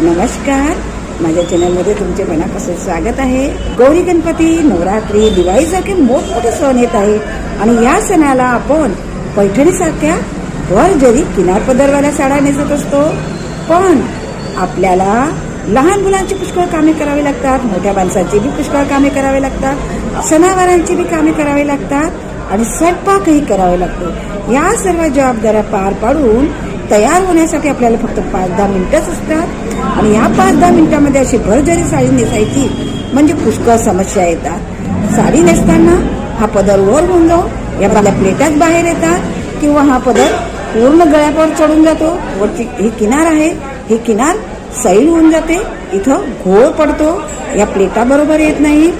नमस्कार. माझ्या चॅनलमध्ये तुमचे मनापासून स्वागत आहे. गौरी गणपती नवरात्री दिवाळीसारखे मोठमोठे सण येत आहे आणि या सणाला आपण पैठणीसारख्या वर जरी किनारपदरवाल्या साड्या नेसत असतो. पण आपल्याला लहान मुलांची पुष्कळ कामे करावी लागतात मोठ्या माणसांची बी पुष्कळ कामे करावी लागतात सणावारांची बी कामे करावी लागतात आणि स्वयंपाकही करावे लागतो. या सर्व जबाबदाऱ्या पार पाडून तयार होण्यासाठी आपल्याला फक्त पाच दहा मिनटंच असतात. आणि या पाच दहा मिनटामध्ये अशी भरजरी साडी नेसायची म्हणजे पुष्कळ समस्या येतात. साडी नेसताना हा पदर वर होऊन जाऊ या आपल्या प्लेटाच बाहेर येतात. किंवा हा पदर पूर्ण गळ्यावर चढून जातो. वरची ही किनार आहे. ही किनार सैल होऊन जाते. इथं घोळ पडतो. या प्लेटा बरोबर येत नाही.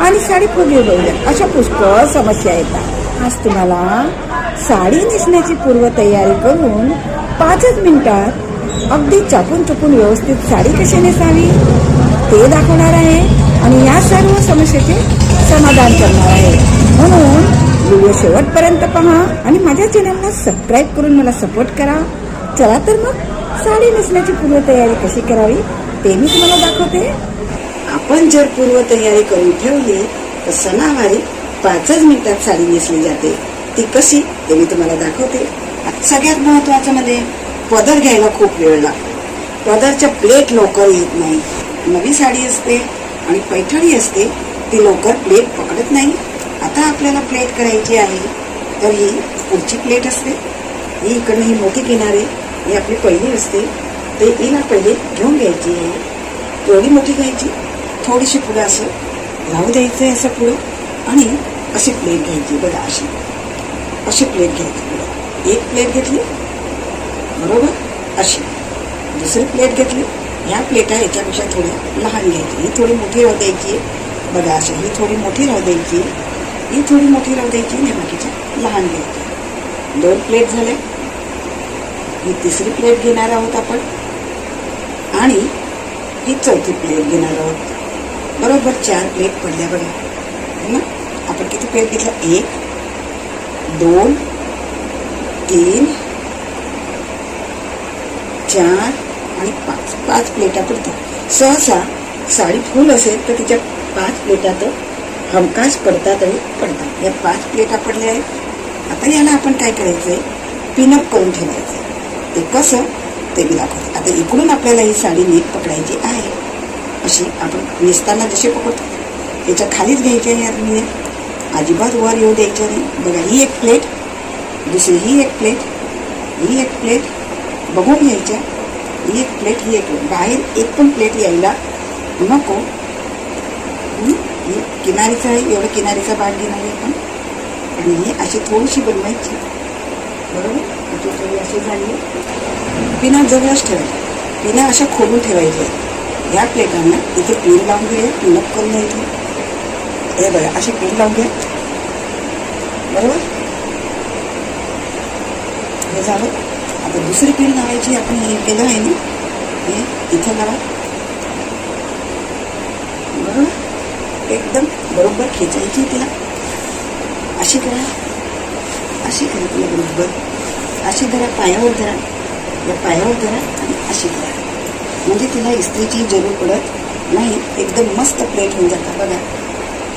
आणि साडी फुगली जाते अशा पुष्कळ समस्या येतात. आज तुम्हाला साडी नेसण्याची पूर्वतयारी करून पाचच मिनिटात अगदी चापून चुपून व्यवस्थित साडी कशी नेसावी ते दाखवणार आहे आणि या सर्व समस्येचे समाधान करणार आहे. म्हणून व्हिडिओ शेवटपर्यंत पहा आणि माझ्या चॅनलला सबस्क्राईब करून मला सपोर्ट करा. चला तर मग साडी नेसण्याची पूर्वतयारी कशी करावी ते मी तुम्हाला दाखवते. आपण जर पूर्वतयारी करून ठेवली तर सणावारी पाचच मिनिटात साडी नेसली जाते. ती कशी ते मी तुम्हाला दाखवते. सगळ्यात महत्वाचं म्हणजे पदर घ्यायला खूप वेळ लागतो. पदरच्या प्लेट लवकर येत नाही. नवी साडी असते आणि पैठणी असते ती लवकर प्लेट पकडत नाही. आता आपल्याला प्लेट करायची आहे तर ही पुढची प्लेट असते. ही इकडून ही मोठी किनारे ही आपली पहिली असते. ते हिला पहिले घेऊन घ्यायची आहे. थोडी मोठी घ्यायची थोडीशी पुढं असं राहू द्यायचं असं पुढं आणि अशी प्लेट घ्यायची बघा अशी. अशी प्लेट घ्यायची. एक प्लेट घेतली. बरोबर? अशी. दुसरी प्लेट घेतली. ह्या प्लेटा याच्यापेक्षा थोड्या लहान घ्यायची. ही थोडी मोठी राहू द्यायची. बघा अशी. ही थोडी मोठी राहू द्यायची. ही थोडी मोठी राहू द्यायची आणि बाकीच्या लहान घ्यायची. दोन प्लेट झाल्या ही तिसरी प्लेट घेणार आहोत आपण. आणि ही चौथी प्लेट घेणार आहोत. बरोबर? चार प्लेट पडल्या बघा. ना? आपण किती प्लेट घेतल्या? एक दोन तीन चार आणि पाच. पाच प्लेटा पडतात सहसा साडी फुल असेल तर तिच्या पाच प्लेटात हमखास पडतात आणि पडतात. या पाच प्लेटा पडल्या आहेत. आता याला आपण काय करायचंय? पिनअप करून ठेवायचं ते कसं? ते मी दाखवतो. आता इकडून आपल्याला ही साडी नीट पकडायची आहे. अशी आपण नेसताना जशी पकडतो. याच्या खालीच घ्यायची आहे यात मी. अजिबात वर येऊ द्यायच्या नाही बघा ही एक प्लेट दुसरी ही एक प्लेट ही एक प्लेट बघून घ्यायच्या ही एक प्लेट ही एक प्लेट बाहेर एक पण प्लेट यायला नको ही किनारीचा आहे एवढं किनारीचा भाग घेणार आहे आपण आणि ही अशी थोडीशी बनवायची बरोबर अशी थोडी अशी झाली पिना जवळच ठेवायची पिना अशा खोलून ठेवायच्या ह्या प्लेटांना इथे पिन लावून घ्या पिनअप करून घ्यायची हे बघा अशी पिन लावून घ्या. बरोबर? हे झालं. आता दुसरी पिन लावायची आपण हे केलं आहे ना? हे इथं लावा. बरोबर? एकदम बरोबर खेचायची तिला. अशी करा. अशी करा तिला बरोबर. अशी धरा पायावर धरा. या पायावर धरा आणि अशी करा. म्हणजे तिला इस्त्रीची जरूर पडत नाही. एकदम मस्त प्लेट होऊन जातात बघा.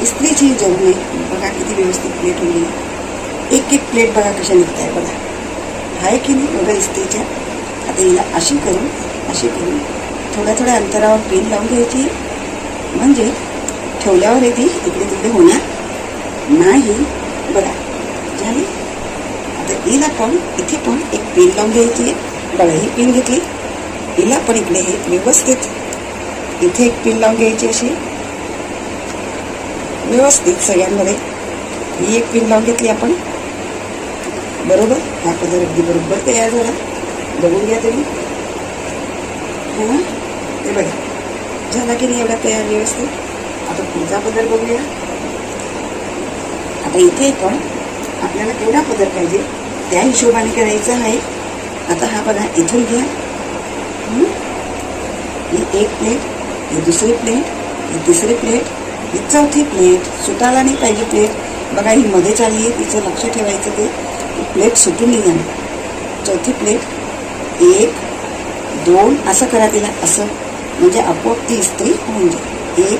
इस्त्रीची जरूर नाही बघा किती व्यवस्थित प्लेट होईल एक एक प्लेट बघा कशा निघताय बघा. आहे की नाही बघा इस्त्रीच्या आता हिला अशी करून अशी करून थोड्या थोड्या अंतरावर पेन लावून घ्यायची. म्हणजे ठेवल्यावर येते इकडे तिकडे होणार नाही. बघा झाली. आता हिला पण इथे पण एक पेन लावून घ्यायची बघा ही पेन घेतली. हिला पण इकडे हे व्यवस्थित इथे एक पिन लावून घ्यायची अशी. व्यवस्थित सगळ्यांमध्ये. ही एक पिन लावून घेतली आपण. बरोबर? हा पदर अगदी बरोबर तयार झाला. बघून घ्या तुम्ही. है? ना ते बघा. झाला की नाही एवढा तयार व्यवस्थित? आता पुढचा पदर बघूया. आता इथे पण आपल्याला केवढा पदर पाहिजे? त्या हिशोबाने करायचं आहे. आता हा बघा इथून घ्या. ही एक प्लेट ही दुसरी प्लेट ही तिसरी प्लेट ही चौथी प्लेट सुटायला नाही पाहिजे प्लेट बघा ही मध्ये आली आहे. तिचं लक्ष ठेवायचं ते. प्लेट सुटून नाही. जाणार चौथी प्लेट एक दोन असं करा तिला. असं. म्हणजे आपोआप ती इस्त्री होऊन जाईल. एक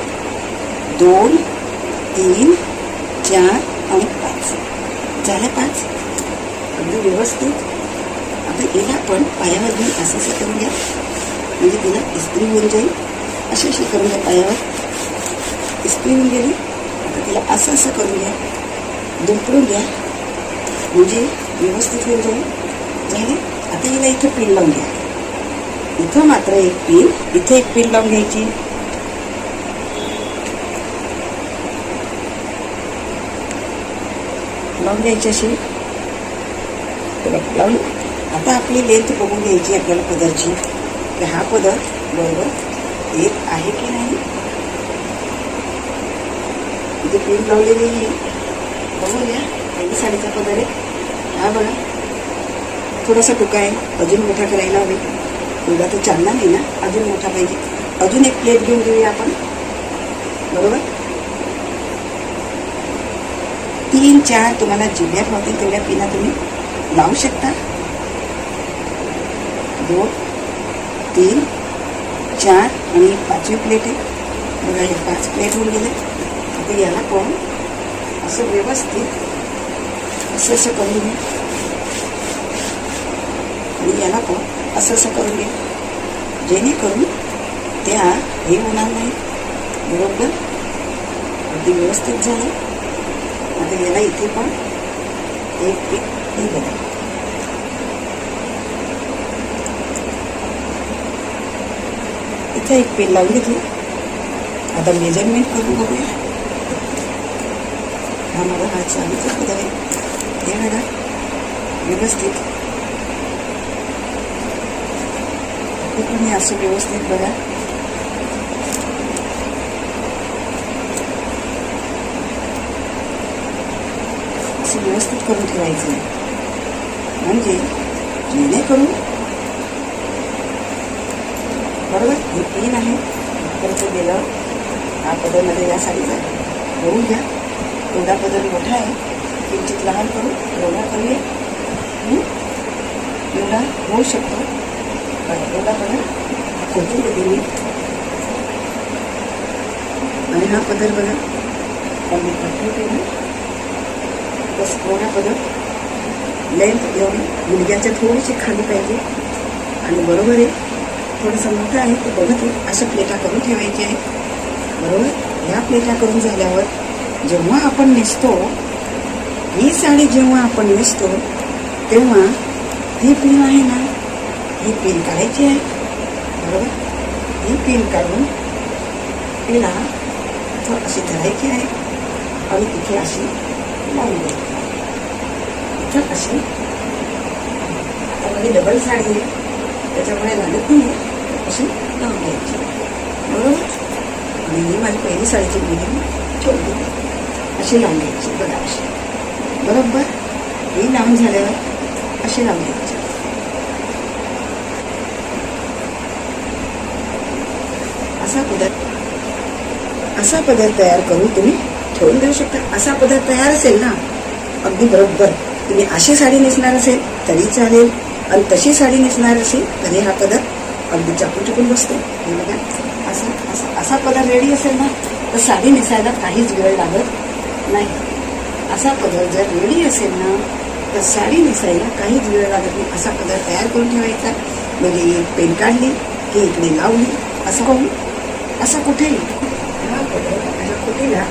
दोन तीन चार आणि पाच. झाल्या पाच? अगदी व्यवस्थित. आता हिला आपण पायावर घेऊन असं असं करून घ्या म्हणजे तिला इस्त्री होऊन जाईल. अशी अशी करून घ्या पायावर. स्पिन गेली. आता तिला असं असं करून घ्या दुमडून घ्या म्हणजे व्यवस्थित होऊन जाईल. झाले आता हिला इथं पिन लावून घ्या. इथं मात्र एक पिन इथे एक पिन लावून घ्यायची. लावून घ्यायची अशी. लावून आता आपली लेंथ बघून घ्यायची आपल्याला पदरची. की हा पदर बरोबर येत आहे की नाही? इथे पिन लावलेली आहे बघून घ्या पहिली साडीचा पदर आहे हा बघा थोडासा टुका आहे अजून मोठा करायला हवे एवढा तर चालणार नाही ना अजून मोठा पाहिजे अजून एक प्लेट घेऊन घेऊया आपण बरोबर तीन चार तुम्हाला जिल्ह्यात होतील तेवढ्या पिना तुम्ही लावू शकता दोन तीन चार आणि पाचवी प्लेट आहे बघा हे पाच प्लेट होऊन गेले आता याला पण असं व्यवस्थित असं असं करून घे आणि याला पण असं असं करून घे जेणेकरून त्या हे होणार नाही बरोबर अगदी व्यवस्थित झालं आता याला इथे पण एक पीक हे इथे एक पेन लावून घेतली आता मेजरमेंट करून बघूया हा हा चालूचा पदर आहे हे बघा व्यवस्थित हे असं व्यवस्थित बघा असं व्यवस्थित करून ठेवायचं. म्हणजे जेणेकरून बरोबर? हे तीन आहे. परत गेलं. हा पदरमध्ये या साडीचा होऊन घ्या एवढा पदर मोठा आहे. किंचित लहान करू एवढा करूया एवढा होऊ शकतो. एवढा पदर खोचून देते मी आणि हा पदर बघा. कमी पद्धत आहे बस एवढा पदर? लेंथ एवढी. मुलग्याच्या थोडीशी खाली पाहिजे. आणि बरोबर आहे. थोडंसं मोठं आहे ते बघत आहे. अशा प्लेटा करून ठेवायची आहे बरोबर? ह्या प्लेटा करून झाल्यावर जेव्हा आपण नेसतो ही साडी जेव्हा आपण नेसतो तेव्हा ही पिन आहे ना? ही पिन काढायची आहे. बरोबर? ही पिन काढून तिला इथं अशी धरायची आहे आणि इथे अशी लावून द्यायची इथं अशी आता माझी डबल साडी आहे. त्याच्यामुळे लागत नाही अशी लावून घ्यायची बरोबर? आणि ही माझी पहिली साडीची बिल्डिंग ठेवली. अशी लावून घ्यायची बघा अशी बरोबर? हे लावून झाल्यावर अशी लावून घ्यायची. असा पदार्थ असा पदार्थ तयार करून तुम्ही ठेवून देऊ शकता. असा पदार्थ तयार असेल ना अगदी बरोबर. तुम्ही अशी साडी नेसणार असेल तरी चालेल. आणि तशी साडी नेसणार असेल तरी हा पदार्थ अगदी चापून चुकून बसतो बघा. असा असा असा पदार्थ रेडी असेल ना तर साडी नेसायला काहीच वेळ लागत नाही. असा कलर जर रेडी असेल ना तर साडी नेसायला काहीच वेळ लागत नाही. असा कलर तयार करून ठेवायचा. म्हणजे एक पेन काढली की इकडे लावली असं करून असा कुठेही हा पदार्थ अशा कुठेला?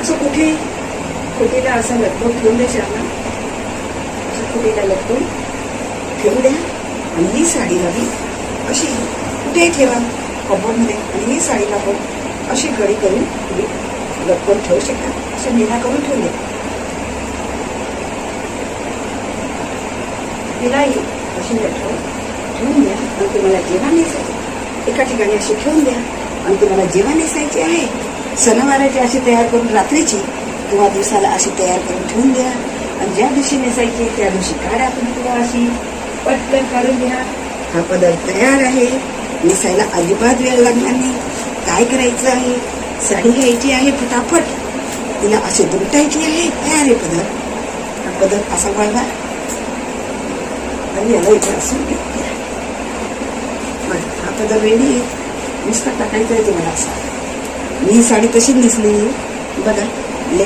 असं कुठे? कुठेला असा लटकून ठेवून द्या ना असं कुठेला लटकून ठेवू द्या. आणि ही साडी लावी. अशी कुठेही ठेवा? कपडमध्ये. आणि ही साडी लावून अशी गडी करून तुम्ही लटकून ठेवू शकता असं निना करून ठेवून तिला येईल अशी ठेवून ठेवून द्या आणि तुम्हाला जेव्हा नेसायचं एका ठिकाणी अशी ठेवून द्या आणि तुम्हाला जेव्हा नेसायची आहे सणवाराची अशी तयार करून रात्रीची किंवा दिवसाला अशी तयार करून ठेवून द्या आणि ज्या दिवशी नेसायची त्या दिवशी काढा आपण तुला अशी पटकन काढून घ्या हा पदार्थ तयार आहे नेसायला अजिबात वेळ लागणार नाही काय करायचं आहे साडी घ्यायची आहे फटाफट. तिला असे दुमटायची आहे काय आहे पदार्थ हा असा वळला आणि याला इथे असून हा पदर रेडी आहे. नुसतं टाकायचं आहे तुम्हाला असा. मी ही साडी तशीच नेसली? बघा. ले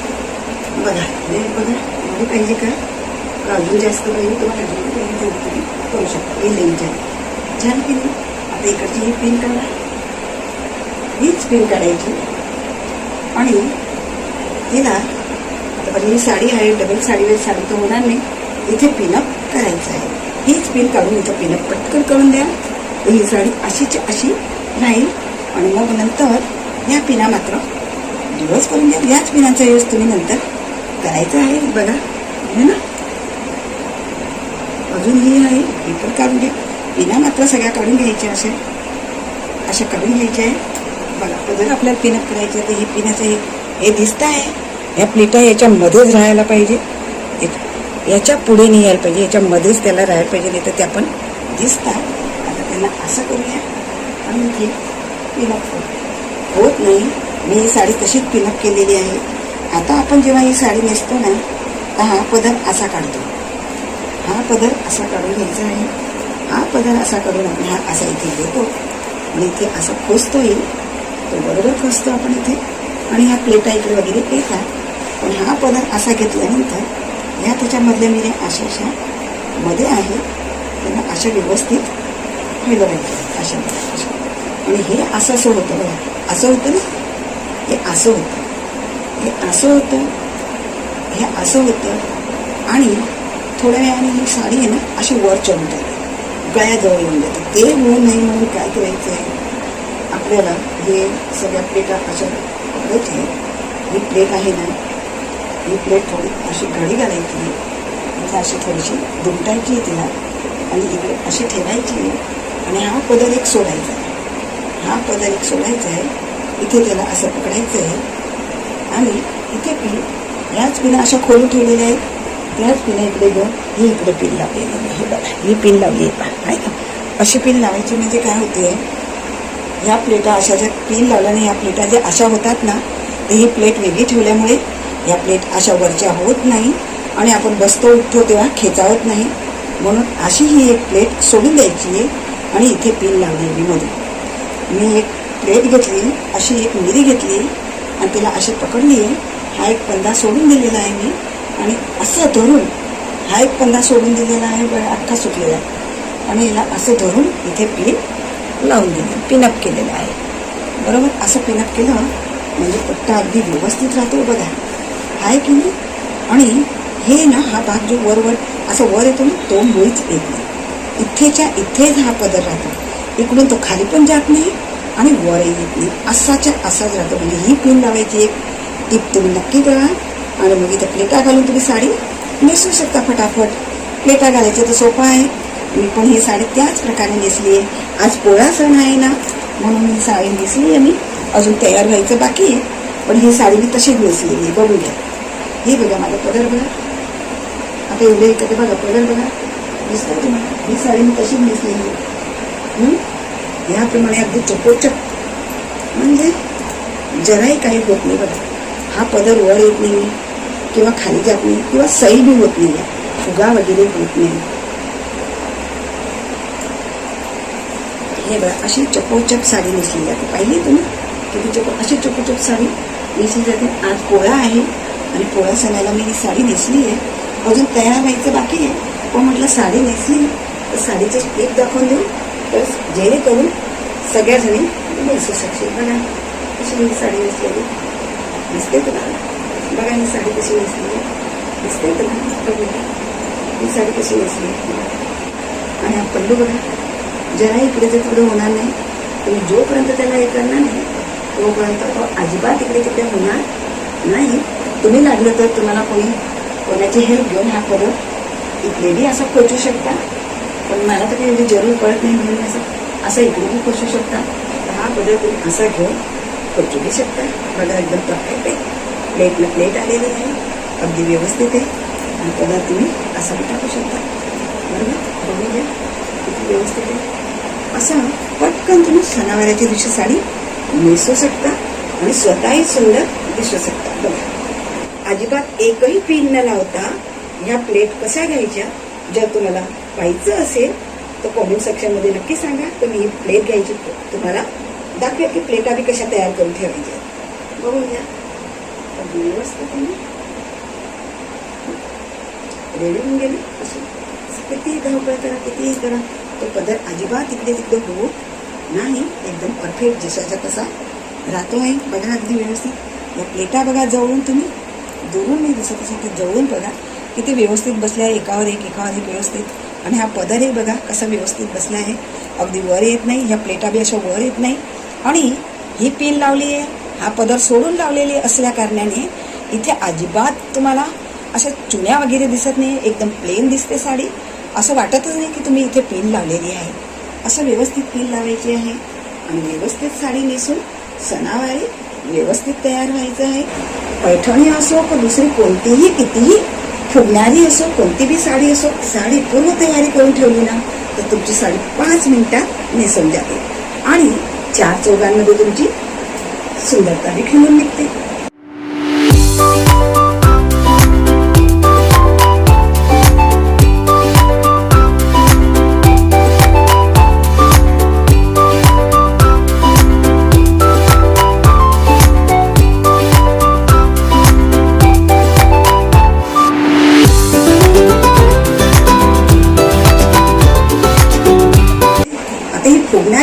बघा. ले बघा. एवढी पाहिजे का? अजून जास्त पाहिजे तुम्हाला अजून पाहिजे तुम्ही करू शकता. हे लेंथ छान की नाही आता इकडची ही पिन काढा. हीच पिन काढायची. आणि तिला आता बघा ही साडी आहे डबल साडीवर साडी तर होणार नाही. इथे पिनअप करायचं आहे. हीच पिन काढून इथं पिनअप पटकन करून द्या. ही साडी अशीची अशी राहील. आणि मग नंतर या पिना मात्र दिवस करून द्या. याच पिनाचा यूज तुम्ही नंतर करायचा आहे. बघा. आहे ना. अजून ही आहे. ही पण काढून घ्या. पिना मात्र सगळ्या काढून घ्यायच्या असेल अशा काढून घ्यायच्या आहे. बघा तर जर आपल्याला पिनअप करायचं तर हे पिण्याचं हे हे दिसत आहे. या प्लेटा याच्यामध्येच राहायला पाहिजे. एक- याच्यापुढे नाही यायला पाहिजे याच्यामध्येच त्याला राहायला पाहिजे नाही तर त्या पण दिसतात आता त्यांना असं करूया. आणि हे पिनअप करू होत नाही. मी ही साडी तशीच पिनअप केलेली आहे. आता आपण जेव्हा ही साडी नेसतो ना तर हा पदर असा काढतो. हा पदर असा काढून घ्यायचा आहे. हा पदर असा काढून आपण हा असा इथे घेतो. आणि इथे असा खोचतो येईल तो बरोबर खोसतो आपण इथे. आणि ह्या प्लेटा इकडे वगैरे येतात पण हा पदार्थ असा घेतल्यानंतर ह्या त्याच्यामधल्या मी अशा मध्ये आहे. त्यांना अशा व्यवस्थित फिरवायचं अशा अशा आणि हे असं असं होतं बघा. असं होतं ना? हे असं होतं. हे असं होतं. हे असं होतं. आणि थोड्या वेळाने ही साडी आहे ना अशी वर चढून जाते. गळ्याजवळ येऊन जाते. ते होऊ नये म्हणून काय करायचं आहे आपल्याला हे सगळ्या प्लेटा अशा पकडायच्या ही प्लेट आहे ना ही प्लेट थोडी अशी घडी घालायची. म्हणजे अशी थोडीशी दुमटायची आहे तिला. आणि इकडे अशी ठेवायची आणि हा पदर एक सोडायचा आहे. हा पदर एक सोडायचा आहे. इथे त्याला असं पकडायचं आहे. आणि इथे पिन याच पिना अशा खोलून ठेवलेल्या आहेत. त्याच पिना इकडे घेऊन ही इकडे पिन लावली आहे. हे बघा ही पिन लावली आहे. पहा आहे का अशी पिन लावायची म्हणजे काय होते? ह्या प्लेटा अशा ज्या पिन लावल्याने ह्या प्लेटा ज्या अशा होतात ना तर ही प्लेट वेगळी ठेवल्यामुळे ह्या प्लेट अशा वरच्या होत नाही आणि आपण बसतो उठतो तेव्हा खेचावत नाही. म्हणून अशी ही एक प्लेट सोडून द्यायची आहे आणि इथे पिन लावलेली मध्ये. मी एक प्लेट घेतली अशी एक मिरी घेतली आणि तिला अशी पकडली. आहे हा एक पंधा सोडून दिलेला आहे मी आणि असं धरून हा एक पंधा सोडून दिलेला आहे अख्खा सुटलेला आहे. आणि याला असं धरून इथे पीठ लावून दिलं. पिनअप केलेलं आहे. बरोबर? असं पिनअप केलं म्हणजे पट्टा अगदी व्यवस्थित राहतो बघा. आहे की नाही? आणि हे ना हा भाग जो वरवर असं वर येतो ना तो मुळीच येत नाही. इथेच्या इथेच हा पदर राहतो. इकडून तो खाली पण जात नाही आणि वरही येत नाही. असाच्या असाच राहतो. म्हणजे ही पिन लावायची एक टीप तुम्ही नक्की करा. आणि मग इथं प्लेटा घालून तुम्ही साडी नेसू शकता फटाफट. प्लेटा घालायचं तर सोपं आहे. मी पण ही साडी त्याच प्रकारे नेसली आहे. आज पोळा सण आहे ना म्हणून ही साडी नेसली आहे मी. अजून तयार व्हायचं बाकी आहे पण ही साडी मी तशीच नेसलेली आहे. बघूया घ्या बघा माझा पदर बघा. आता एवढे इकडे बघा पदर बघा. दिसतं तुम्हाला? ही साडी मी तशीच नेसलेली आहे. ह्याप्रमाणे अगदी चपोचप म्हणजे जराही काही होत नाही बघा. हा पदर वर येत नाही किंवा खाली जात नाही किंवा सैल बी होत नाही. फुगा वगैरे होत नाही. हे बघा अशी चपोचप साडी नेसली जाते. पाहिली तुम्ही? किती चपो अशी चपोचप साडी नेसली जाते. आज पोळा आहे आणि पोळा सणाला मी ही साडी नेसली आहे. अजून तयार व्हायचं बाकी आहे. पण म्हटलं साडी नेसली तर साडीचं स्टेप दाखवून देऊ. तर जेणेकरून सगळ्याजणी बसू नेसू शकशील बघा कशी मी साडी नेसलेली. दिसते तुम्हाला? बघा ही साडी कशी नेसली आहे. दिसते तुम्हाला? ही साडी कशी नेसली आणि हा पल्लू बघा. जरा इकडे जर तिकडे होणार नाही तुम्ही जोपर्यंत त्याला हे करणार नाही तोपर्यंत तो अजिबात इकडे तिकडे होणार नाही. तुम्ही लागलं तर तुम्हाला कोणी कोणाची हेल्प घेऊन हा परत इकडेही असं पोचू शकता. पण मला तर काही एवढी जरूर कळत नाही म्हणून असं असं इकडेही पोचू शकता. तर हा बदल तुम्ही असा घेऊन पोचू बी शकता. बघा एकदम परफेक्ट आहे. प्लेटला प्लेट आलेली आहे. अगदी व्यवस्थित आहे. आणि पदार्थ तुम्ही असा बी टाकू शकता. बरोबर? बघून घ्या. किती व्यवस्थित आहे. असा पटकन तुम्ही सणावाराच्या दिवशी साडी नेसू शकता आणि स्वतःही सुंदर दिसू शकता. बघा अजिबात एकही पिन न लावता ह्या प्लेट कशा घ्यायच्या? जर तुम्हाला पाहिजे असेल तर कॉमेंट सेक्शनमध्ये नक्की सांगा. तर मी ही प्लेट घ्यायची तुम्हाला दाखवा की प्लेट आम्ही कशा तयार करून ठेवायच्या. बघून घ्या रेडी होऊन गेले. असं कितीही धावपळ करा कितीही करा. तो पदर अजिबात इकडे तिकडे होऊ नाही एकदम परफेक्ट जशाचा तसा राहतो आहे बघा अगदी व्यवस्थित. या प्लेटा बघा जवळून तुम्ही. दुरून नाही दिसत तसं ते जवळून बघा. किती व्यवस्थित बसले आहे एकावर एक एकावर एक व्यवस्थित. आणि हा पदरही बघा कसा व्यवस्थित बसला आहे. अगदी वर येत नाही ह्या प्लेटा बी अशा वर येत नाही. आणि ही पिन लावली आहे. हा पदर सोडून लावलेली असल्या कारणाने इथे अजिबात तुम्हाला अशा चुन्या वगैरे दिसत नाही. एकदम प्लेन दिसते साडी. असं वाटतच नाही की तुम्ही इथे पिन लावलेली आहे. असं व्यवस्थित पिन लावायची आहे. आणि व्यवस्थित साडी नेसून सणावारी व्यवस्थित तयार व्हायचं आहे. पैठणी असो पण दुसरी कोणतीही कितीही फुगणारी असो कोणती बी साडी असो साडी पूर्ण तयारी करून ठेवली ना तर तुमची साडी पाच मिनिटात नेसून जाते. आणि चार चौघांमध्ये तुमची सुंदरता बी निघते.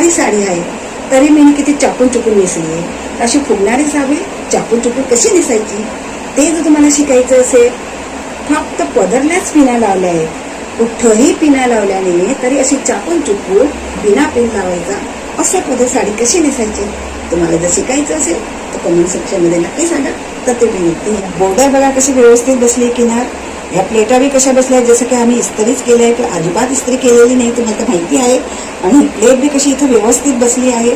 फुगणारी साडी आहे. तरी मी किती चापून चुकून नेसली. आहे अशी फुगणारी साडी चापून चुकून कशी नेसायची? ते जर तुम्हाला शिकायचं असेल फक्त पदरल्याच पिना लावल्या आहेत. कुठंही पिना लावल्याने तरी अशी चापून चुकून बिना पिन लावायचा. असं पदर साडी कशी नेसायची? तुम्हाला जर शिकायचं असेल तर कमेंट सेक्शनमध्ये नक्की सांगा. तर ते मी नक्की बॉर्डर बघा कशी व्यवस्थित बसली किनार. ह्या प्लेटा बी कशा बसल्या आहेत, जसं की आम्ही इस्त्रीच केलं आहे की अजिबात इस्त्री केलेली नाही तुम्हाला तर माहिती आहे. आणि प्लेट बी कशी इथं व्यवस्थित बसली आहे.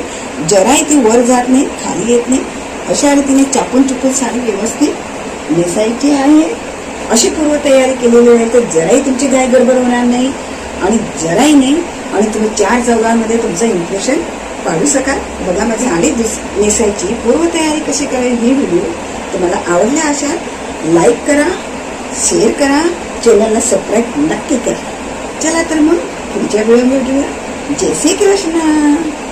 जराही ती वर जात नाही खाली येत नाही. अशा रीतीने चापून चुकून साडी व्यवस्थित नेसायची आहे. अशी पूर्वतयारी केलेली आहे तर जराही तुमची गाय गडबड होणार नाही. आणि जराही नाही आणि तुम्ही चार चौघांमध्ये तुमचं इम्प्रेशन पाडू शकाल. बघा माझी साडी दिस नेसायची. पूर्वतयारी कशी करायची ही व्हिडिओ तुम्हाला आवडल्या अशा लाईक करा शेअर करा. चॅनलला सबस्क्राईब नक्की करा. चला तर मग पुढच्या व्हिडिओ भेटूया. જય શ્રી કૃષ્ણ